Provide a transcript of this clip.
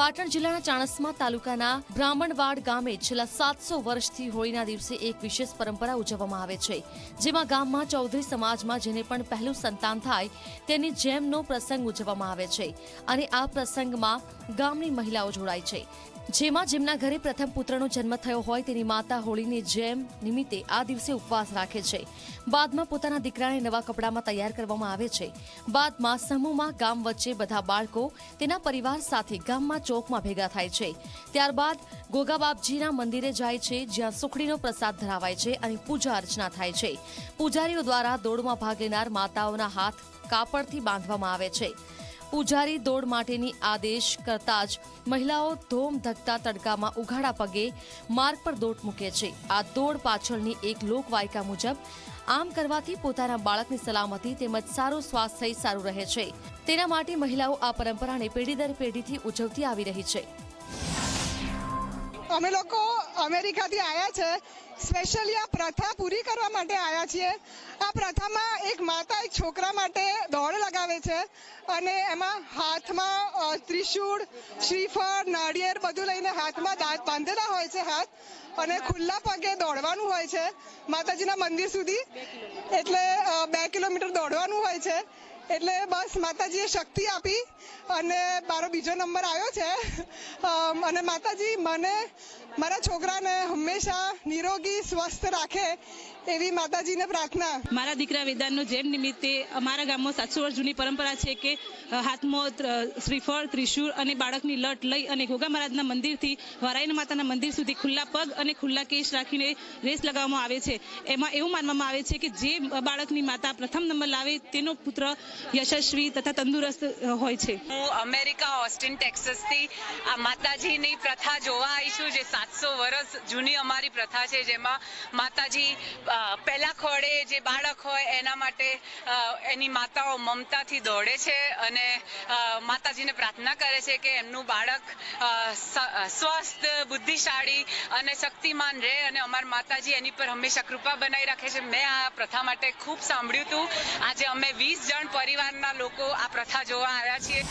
પાટણ જિલ્લાના ચાણસ્મા તાલુકાના બ્રાહ્મણવાડ ગામે છેલ્લા સાતસો વર્ષથી હોળીના દિવસે એક વિશેષ પરંપરા ઉજવવામાં આવે છે, જેમાં ગામમાં ચૌધરી સમાજમાં જેને પણ પહેલું સંતાન થાય તેની જેમનો પ્રસંગ ઉજવવામાં આવે છે અને આ પ્રસંગમાં ગામની મહિલાઓ જોડાય છે. જેમાં જેમના ઘરે પ્રથમ પુત્રનો જન્મ થયો હોય તેની માતા હોળીની જેમ નિમિત્તે આ દિવસે ઉપવાસ રાખે છે. બાદમાં પોતાના દીકરાને નવા કપડામાં તૈયાર કરવામાં આવે છે. બાદમાં સમૂહમાં ગામ વચ્ચે બધા બાળકો તેના પરિવાર સાથે ગામમાં ચોકમાં ભેગા થાય છે. ત્યારબાદ ગોગાબાપજીના મંદિરે જાય છે, જ્યાં સુખડીનો પ્રસાદ ધરાવાય છે અને પૂજા અર્ચના થાય છે. પૂજારીઓ દ્વારા દોડમાં ભાગ લેનાર માતાઓના હાથ કાપડથી બાંધવામાં આવે છે. પૂજારી દોડ માટેની આદેશ કરતા જ મહિલાઓ ધોમ ધકતા તડકામાં ઉઘાડા પગે માર્ગ પર દોટ મૂકે છે. આ દોડ પાછળની એક લોકવાયકા મુજબ આમ કરવાથી પોતાના બાળકની સલામતી તેમજ સારું સ્વાસ્થ્ય સારું રહે છે. તેના માટે મહિલાઓ આ પરંપરાને પેઢી દર પેઢીથી ઉજવતી આવી રહી છે. અમે લોકો અમેરિકાથી આવ્યા છે. સ્પેશિયલી આ પ્રથા પૂરી કરવા માટે આવ્યા છીએ. આ પ્રથામાં એક માતા, એક છોકરા માટે દોડ લગાવે છે અને એમાં હાથમાં ત્રિશૂળ, શ્રીફળ, નાળિયેર બધું લઈને હાથમાં દાંત બાંધેલા હોય છે હાથ અને ખુલ્લા પગે દોડવાનું હોય છે. માતાજીના મંદિર સુધી એટલે બે કિલોમીટર દોડવાનું હોય છે. એટલે બસ માતાજીએ શક્તિ આપી અને મારો બીજો નંબર આવ્યો છે. અને માતાજી મને મારા છોકરાને હંમેશા નિરોગી, સ્વસ્થ રાખે એવી માતાજીને પ્રાર્થના. મારા દીકરા વેદાંતનો જન્મ નિમિત્તે અમારા ગામમાં સાતસો વર્ષ જૂની પરંપરા છે કે હાથમાં શ્રીફળ ત્રિશૂળ અને બાળકની લટ લઈ અને ઘોઘા મહારાજના મંદિરથી વરાઈના માતાના મંદિર સુધી ખુલ્લા પગ અને ખુલ્લા કેશ રાખીને રેસ લગાવવામાં આવે છે. એમાં એવું માનવામાં આવે છે કે જે બાળકની માતા પ્રથમ નંબર લાવે તેનો પુત્ર યશસ્વી તથા તંદુરસ્ત હોય છે. હું અમેરિકા ઓસ્ટિન ટેક્સસથી આ માતાજીની પ્રથા જોવા આવી છું જે સાતસો વર્ષ જૂની અમારી પ્રથા છે જેમાં માતાજી પહેલા ખોળે જે બાળક હોય એના માટે એની માતાઓ મમતાથી દોડે છે અને માતાજીને પ્રાર્થના કરે છે કે એમનું બાળક સ્વસ્થ, બુદ્ધિશાળી અને શક્તિમાન રહે અને અમારા માતાજી એની પર હંમેશા કૃપા બનાવી રાખે છે. મેં આ પ્રથા માટે ખૂબ સાંભળ્યું હતું. આજે અમે વીસ જણ પરિવારના લોકો આ પ્રથા જોવા આવ્યા છીએ.